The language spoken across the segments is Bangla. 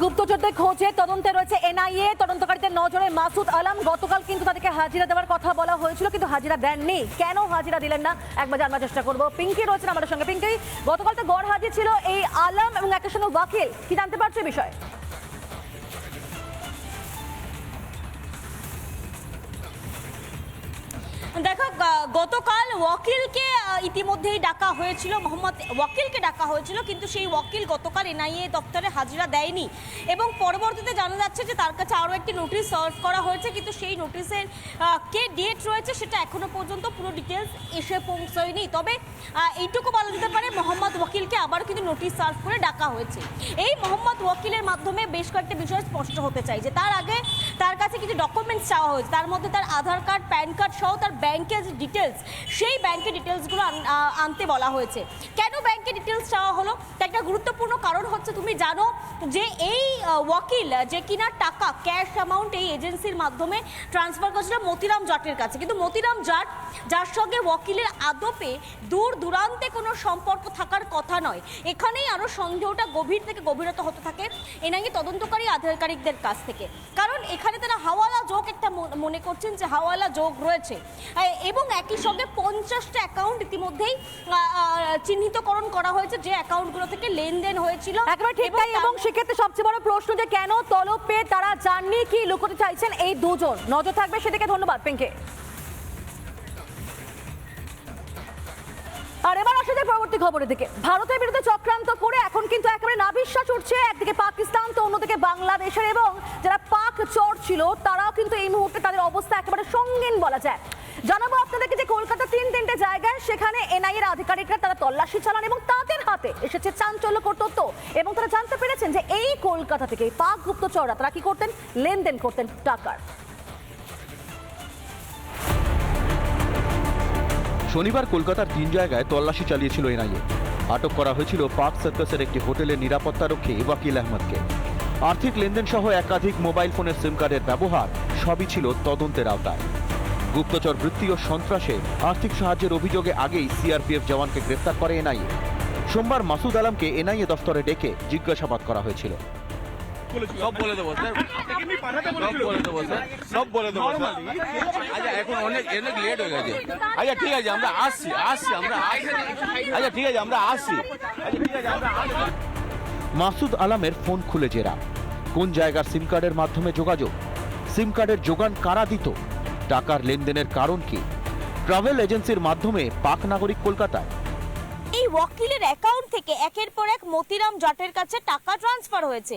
গুপ্তচরদের খোঁজে তদন্তে রয়েছে এনআইএ। তদন্তকারীদের নজরে মাসুদ আলম। গতকাল কিন্তু তাদেরকে হাজিরা দেওয়ার কথা বলা হয়েছিল, কিন্তু হাজিরা দেননি। কেন হাজিরা দিলেন না? একবার জানবার চেষ্টা করব। পিঙ্কি রয়েছেন আমাদের সঙ্গে। পিঙ্কি, গতকাল তো গড় হাজির ছিল এই আলম এবং একের সঙ্গে ওয়াকিল। কি জানতে পারছ বিষয়ে? দেখো গতকাল ওয়াকিলকে ইতিমধ্যেই ডাকা হয়েছিল, মোহাম্মদ ওয়াকিলকে ডাকা হয়েছিল, কিন্তু সেই ওয়াকিল গতকাল এনআইএ দপ্তরে হাজিরা দেয়নি। এবং পরবর্তীতে জানা যাচ্ছে যে তার কাছে আরও একটি নোটিশ সার্ভ করা হয়েছে, কিন্তু সেই নোটিশের কে ডেট রয়েছে সেটা এখনও পর্যন্ত পুরো ডিটেলস এসে পৌঁছয়নি। তবে এইটুকু বলা যেতে পারে, মোহাম্মদ ওয়াকিলকে আবারও কিন্তু নোটিশ সার্ভ করে ডাকা হয়েছে। এই মোহাম্মদ ওয়াকিলের মাধ্যমে বেশ কয়েকটা বিষয় স্পষ্ট হতে চাই, যে তার আগে তার কাছে কিছু ডকুমেন্টস চাওয়া হয়েছে। তার মধ্যে তার আধার কার্ড, প্যান কার্ড সহ তার ব্যাংকের যে ডিটেলস সেই ব্যাংকের ডিটেলসগুলো আনতে বলা হয়েছে। কেন ব্যাংকের ডিটেলস চাওয়া হলো? তার একটা গুরুত্বপূর্ণ কারণ হচ্ছে, তুমি জানো যে এই ওয়াকিল, যে কিনা টাকা ক্যাশ অ্যামাউন্ট এই এজেন্সির মাধ্যমে ট্রান্সফার করেছিল মতিরাম জাটের কাছে। কিন্তু মতিরাম জাট, যার সঙ্গে ওয়াকিলের আদপে দূর দূরান্তে কোনো সম্পর্ক থাকার কথা নয়। এখানেই আরও সন্দেহটা গভীর থেকে গভীরতা হতে থাকে। এনাকে তদন্তকারী আধিকারিকদের কাছ থেকে। কারণ এখানে তারা হাওয়ালা যোগ একটা মন- করছেন যে হাওয়ালা যোগ রয়েছে। এবং একই সঙ্গে পঞ্চাশটা অ্যাকাউন্ট ইতিমধ্যেই চিহ্নিতকরণ করা হয়েছে যে অ্যাকাউন্টগুলো থেকে লেনদেন হয়েছিল। একেবারে ঠিক তাই এবং সেক্ষেত্রে সবচেয়ে বড় প্রশ্ন যে কেন তলব পেয়ে তারা জাননি কি লুকোতে চাইছেন এই দুজন? নজর থাকবে সেদিকে ধন্যবাদ পিঙ্কে। আর এবার আসা যায় পরবর্তী খবরের দিকে। ভারতের বিরুদ্ধে চক্রান্ত করে এখন কিন্তু একেবারে নাবিশ্বাস উঠছে একদিকে পাকিস্তান তো অন্যদিকে বাংলাদেশের এবং যারা ছিল, তারাও কিন্তু এই মুহূর্তে তাদের অবস্থা একেবারে সঙ্গীন বলা যায়। জানাব আপনাদেরকে যে কলকাতা তিন তিনটে জায়গায় সেখানে এনআই এর আধিকারিকরা তারা তল্লাশি চালান এবং তাদের হাতে এসেছে চাঞ্চল্যকর তথ্য এবং তারা জানতে পেরেছেন যে এই কলকাতা থেকে পাক গুপ্তচররা তারা কি করতেন? লেনদেন করতেন টাকার। শনিবার কলকাতার তিন জায়গায় তল্লাশি চালিয়েছিল এনআইএ। আটক করা হয়েছিল পার্ক সার্কাসের একটি হোটেলের নিরাপত্তারক্ষী ওয়াকিল আহমদকে। আর্থিক লেনদেন সহ একাধিক মোবাইল ফোনের সিম কার্ডের ব্যবহার সবই ছিল তদন্তের আওতায়। গুপ্তচর বৃত্তি ও সন্ত্রাসে আর্থিক সাহায্যের অভিযোগে আগেই সিআরপিএফ জওয়ানকে গ্রেফতার করে এনআইএ। সোমবার মাসুদ আলমকে এনআইএ দফতরে ডেকে জিজ্ঞাসাবাদ করা হয়েছিল। আচ্ছা আচ্ছা আমরা আসছি আসছি, আমরা আচ্ছা আমরা আসছি। আচ্ছা ঠিক আছে, আমরা আসছি। মাসুদ আলামের ফোন খুলে জেরা। কোন জায়গার সিম কার্ডের মাধ্যমে যোগাযোগ? সিম কার্ডের যোগান কারা দিত? টাকার লেনদেনের কারণ কি? ট্রাভেল এজেন্সির মাধ্যমে পাক নাগরিক কলকাতায় ওয়াকিলের অ্যাকাউন্ট থেকে একের পর এক মতিরাম জাটের কাছে টাকা ট্রান্সফার হয়েছে।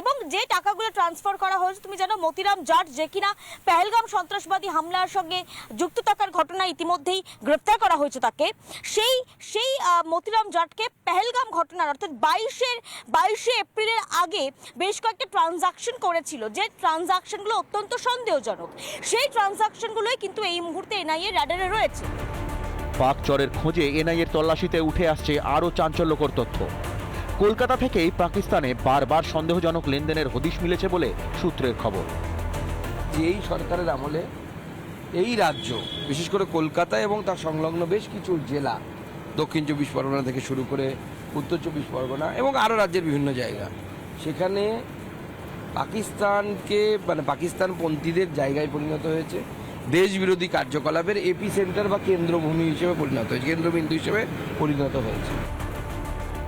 এবং যে টাকাগুলো ট্রান্সফার করা হয়েছে, তুমি জানো মতিরাম জাট যে কিনা পেহেলগাম সন্ত্রাসবাদী হামলার সঙ্গে যুক্ত থাকার ঘটনা ইতিমধ্যেই গ্রেপ্তার করা হয়েছে তাকে। সেই সেই মতিরাম জাটকে পেহেলগাম ঘটনার অর্থাৎ বাইশের, বাইশে এপ্রিলের আগে বেশ কয়েকটা ট্রানজাকশন করেছিল, যে ট্রানজাকশনগুলো অত্যন্ত সন্দেহজনক। সেই ট্রানজাকশনগুলোই কিন্তু এই মুহূর্তে এনআইএ র্যাডারে রয়েছে। পাক চরের খোঁজে এনআইএর তল্লাশিতে উঠে আসছে আরও চাঞ্চল্যকর তথ্য। কলকাতা থেকেই পাকিস্তানে বারবার সন্দেহজনক লেনদেনের হদিশ মিলেছে বলে সূত্রের খবর। যে এই সরকারের আমলে এই রাজ্য, বিশেষ করে কলকাতা এবং তার সংলগ্ন বেশ কিছু জেলা, দক্ষিণ চব্বিশ পরগনা থেকে শুরু করে উত্তর চব্বিশ পরগনা এবং আরও রাজ্যের বিভিন্ন জায়গা, সেখানে পাকিস্তানকে মানে পাকিস্তানপন্থীদের জায়গায় পরিণত হয়েছে। দেশ বিরোধী কার্যকলাপের এপি সেন্টার বা কেন্দ্রভূমি হিসেবে পরিণত হয়েছে, কেন্দ্রবিন্দু হিসেবে পরিণত হয়েছে।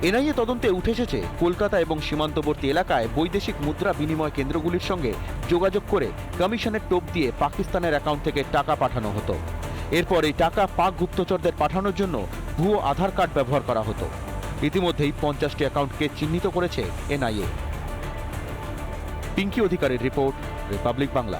এনআইএ তদন্তে উঠে এসেছে, কলকাতা এবং সীমান্তবর্তী এলাকায় বৈদেশিক মুদ্রা বিনিময় কেন্দ্রগুলির সঙ্গে যোগাযোগ করে কমিশনের টোপ দিয়ে পাকিস্তানের অ্যাকাউন্ট থেকে টাকা পাঠানো হতো। এরপর এই টাকা পাক গুপ্তচরদের পাঠানোর জন্য ভুয়ো আধার কার্ড ব্যবহার করা হতো। ইতিমধ্যেই পঞ্চাশটি অ্যাকাউন্টকে চিহ্নিত করেছে এনআইএ। পিঙ্কি অধিকারীর রিপোর্ট, রিপাবলিক বাংলা।